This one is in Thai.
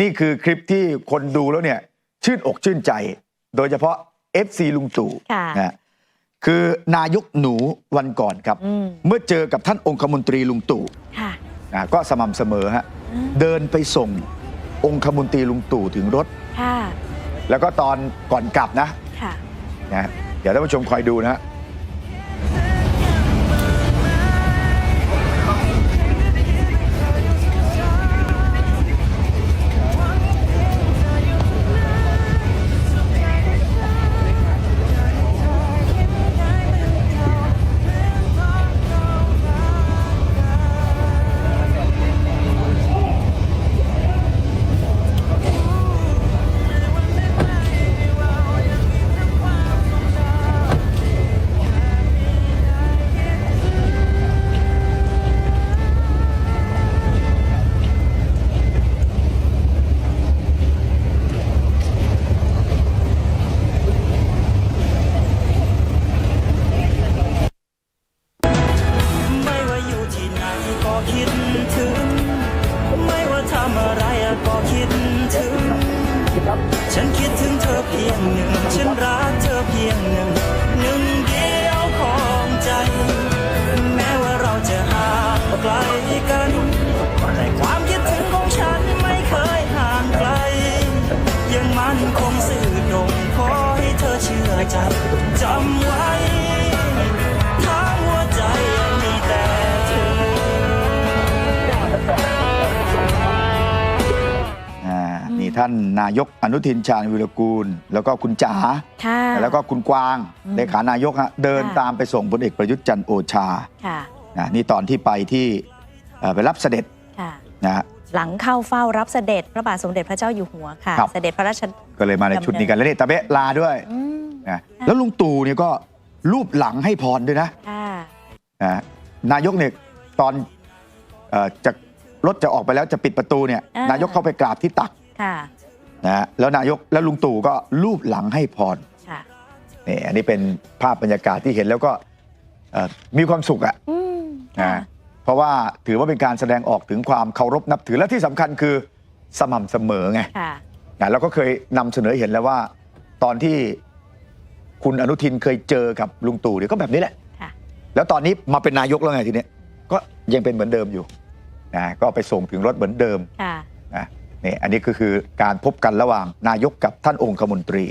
นี่คือคลิปที่คนดูแล้วเนี่ย ชื่นอกชื่นใจ โดยเฉพาะ FC ลุงตู่ค่ะนะคือนายกหนูวันก่อนครับอืมเมื่อเจอกับท่านองคมนตรีลุงตู่ค่ะนะก็สม่ำเสมอฮะอืมเดินไปส่งองคมนตรีลุงตู่ถึงรถค่ะแล้วก็ตอนก่อนกลับนะค่ะนะเดี๋ยวท่านผู้ชมคอยดูนะฮะ ทำอะไรก็คิดถึง ฉันคิดถึงเธอเพียงหนึ่ง ฉันรักเธอเพียงหนึ่ง หนึ่งเดียวของใจ แม้ว่าเราจะห่างไกลกัน แต่ความคิดถึงของฉันไม่เคยห่างไกล ยังมันคงสื่อตรงขอให้เธอเชื่อใจจำไว้ ท่านนายกอนุทินชาญวิรกูล แล้วก็คุณจ๋าค่ะแล้วก็คุณกวางอืมเลขานายกฮะเดินค่ะตามไปส่งพลเอกประยุทธ์จันทร์โอชาค่ะนะนี่ตอนที่ไปที่เอ่อไปรับเสด็จค่ะนะฮะหลังเข้าเฝ้ารับเสด็จพระบาทสมเด็จพระเจ้าอยู่หัวค่ะครับเสด็จพระราชก็เลยมาในชุดนี้กันแล้วนี่ตะเบะลาด้วยอืมนะแล้วลุงตู่เนี่ยก็รูปหลังให้พรด้วยนะค่ะนะนายกเนี่ยตอนเอ่อจะรถจะออกไปแล้วจะปิดประตูเนี่ยอ่านนายกเข้าไปกราบที่ตัก ค่ะนะฮะแล้วนายกแล้วลุงตู่ก็รูปหลังให้พรค่ะนี่อันนี้เป็นภาพบรรยากาศที่เห็นแล้วก็เอ่อมีความสุขอะอืมนะค่ะเพราะว่าถือว่าเป็นการแสดงออกถึงความเคารพนับถือและที่สำคัญคือสม่ำเสมอไง ค่ะนะเราก็เคยนำเสนอเห็นแล้วว่า ตอนที่คุณอนุทินเคยเจอกับลุงตู่เนี่ยก็แบบนี้แหละ ค่ะแล้วตอนนี้มาเป็นนายกแล้วไงทีเนี้ยก็ยังเป็นเหมือนเดิมอยู่นะก็ไปส่งถึงรถเหมือนเดิมค่ะ นะ นี่อันนี้ก็คือการพบกันระหว่างนายกกับท่านองคมนตรี